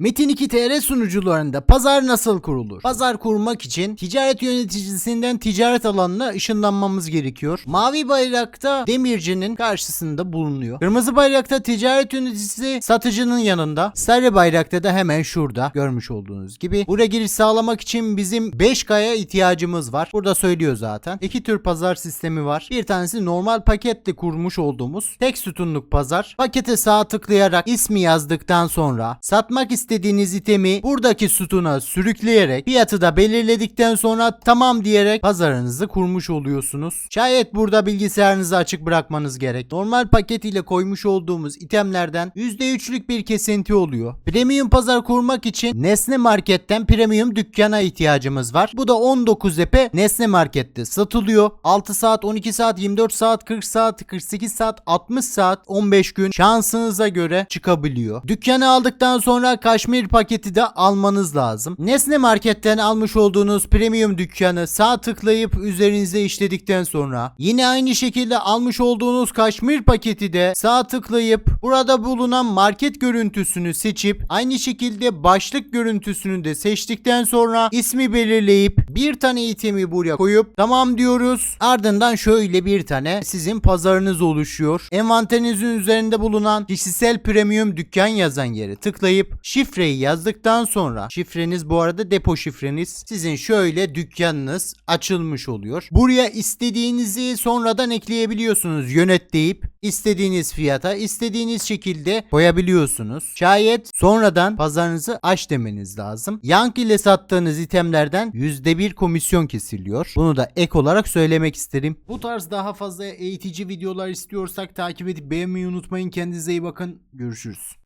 Metin 2 TR sunucularında pazar nasıl kurulur? Pazar kurmak için ticaret yöneticisinden ticaret alanına ışınlanmamız gerekiyor. Mavi bayrakta demircinin karşısında bulunuyor. Kırmızı bayrakta ticaret yöneticisi satıcının yanında. Sarı bayrakta da hemen şurada görmüş olduğunuz gibi. Buraya giriş sağlamak için bizim 5K'ya ihtiyacımız var. Burada söylüyor zaten. İki tür pazar sistemi var. Bir tanesi normal paketle kurmuş olduğumuz tek sütunluk pazar. Pakete sağ tıklayarak ismi yazdıktan sonra satmak istediğiniz itemi buradaki sütuna sürükleyerek fiyatı da belirledikten sonra tamam diyerek pazarınızı kurmuş oluyorsunuz. Şayet burada bilgisayarınızı açık bırakmanız gerek. Normal paket ile koymuş olduğumuz itemlerden %3'lük bir kesinti oluyor. Premium pazar kurmak için Nesne Market'ten premium dükkana ihtiyacımız var. Bu da 19 epe Nesne Market'te satılıyor. 6 saat, 12 saat, 24 saat, 40 saat, 48 saat, 60 saat, 15 gün şansınıza göre çıkabiliyor. Dükkanı aldıktan sonra kaşmir paketi de almanız lazım. Nesne Market'ten almış olduğunuz premium dükkanı sağ tıklayıp üzerinize işledikten sonra yine aynı şekilde almış olduğunuz kaşmir paketi de sağ tıklayıp burada bulunan market görüntüsünü seçip aynı şekilde başlık görüntüsünü de seçtikten sonra ismi belirleyip bir tane itemi buraya koyup tamam diyoruz. Ardından şöyle bir tane sizin pazarınız oluşuyor. Envanterinizin üzerinde bulunan kişisel premium dükkan yazan yere tıklayıp şifreyi yazdıktan sonra şifreniz bu arada depo şifreniz sizin şöyle dükkanınız açılmış oluyor. Buraya istediğinizi sonradan ekleyebiliyorsunuz yönet deyip istediğiniz fiyata istediğiniz şekilde koyabiliyorsunuz. Şayet sonradan pazarınızı aç demeniz lazım. Yank ile sattığınız itemlerden %1 komisyon kesiliyor. Bunu da ek olarak söylemek isterim. Bu tarz daha fazla eğitici videolar istiyorsak takip edip beğenmeyi unutmayın. Kendinize iyi bakın. Görüşürüz.